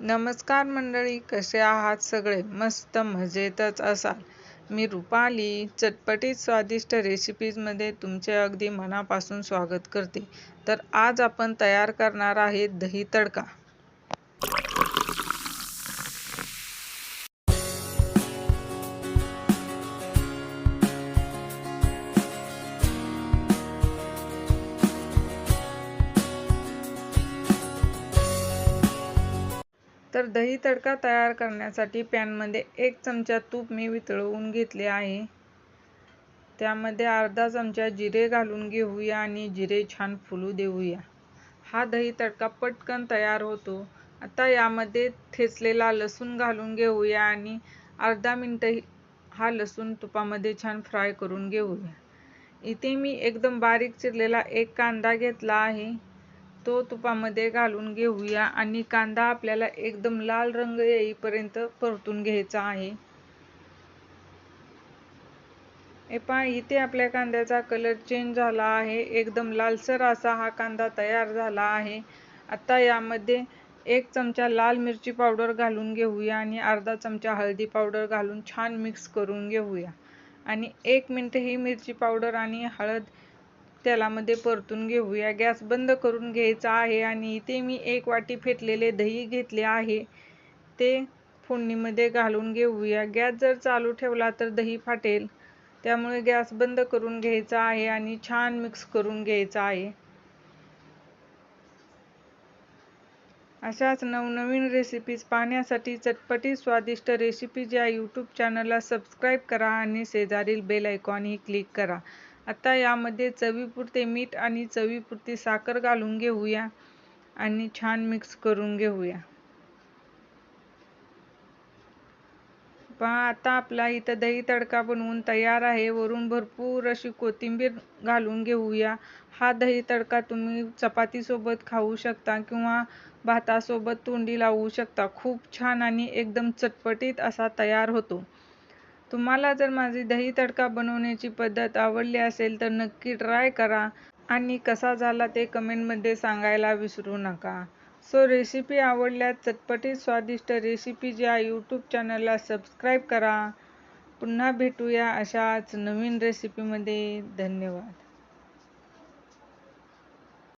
नमस्कार मंडळी कसे आहात सगळे? मस्त मजेतच असाल. मी रुपाली चटपटीत स्वादिष्ट रेसिपीजमध्ये तुमचे अगदी मनापासून स्वागत करते. तर आज आपण तयार करणार आहे दही तडका. तर दही तडका तयार करण्यासाठी पॅनमध्ये एक चमचा तूप मी वितळवून घेतले आहे. त्यामध्ये अर्धा चमचा जिरे घालून घेऊया आणि जिरे छान फुलू देऊया. हा दही तडका पटकन तयार होतो. आता यामध्ये ठेचलेला लसूण घालून घेऊया आणि अर्धा मिनटं हा लसूण तुपामध्ये छान फ्राय करून घेऊया. इथे मी एकदम बारीक चिरलेला एक कांदा घेतला आहे. तो तुपामध्ये घालून घेऊया आणि कांदा आपल्याला एकदम लाल रंग येईपर्यंत परतून घ्यायचा आहे. हे पहा इथे आपल्या कांद्याचा कलर चेंज झाला आहे. एकदम लालसर असा हा कांदा तयार झाला आहे. आता यामध्ये एक चमचा लाल मिरची पावडर घालून घेऊया आणि अर्धा चमचा हळदी पावडर घालून छान मिक्स करून घेऊया. आणि एक मिनटं ही मिरची पावडर आणि हळद तेलामध्ये परतून घेऊया. गॅस बंद करून घ्यायचा आहे आणि इथे मी एक वाटी फेटलेले दही घेतले आहे. ते फोडणीमध्ये घालून घेऊया. गॅस जर चालू ठेवला तर दही फाटेल. त्यामुळे गॅस बंद करून घ्यायचा आहे आणि छान मिक्स करून घ्यायचा आहे. अशाच नवनवीन रेसिपीज पाहण्यासाठी चटपटी स्वादिष्ट रेसिपीज या यूट्यूब चॅनलला सबस्क्राईब करा आणि शेजारील बेल आयकॉनही क्लिक करा. आता यामध्ये चवीपुरते मीठ आणि चवीपुरती साखर घालून घेऊया आणि छान मिक्स करून घेऊया. पहा आता आपला इथं दही तडका बनवून तयार आहे. वरून भरपूर अशी कोथिंबीर घालून घेऊया. हा दही तडका तुम्ही चपातीसोबत खाऊ शकता किंवा भातासोबत तोंडी लावू शकता. खूप छान आणि एकदम चटपटीत असा तयार होतो. तुम्हाला जर माझी दही तडका बनवण्याची पद्धत आवडली असेल तर नक्की ट्राय करा. आणि कसा झाला ते कमेंटमध्ये सांगायला विसरू नका. सो रेसिपी आवडल्यास चटपटीत स्वादिष्ट रेसिपीज या यूट्यूब चॅनलला सबस्क्राईब करा. पुन्हा भेटूया अशाच नवीन रेसिपीमध्ये धन्यवाद.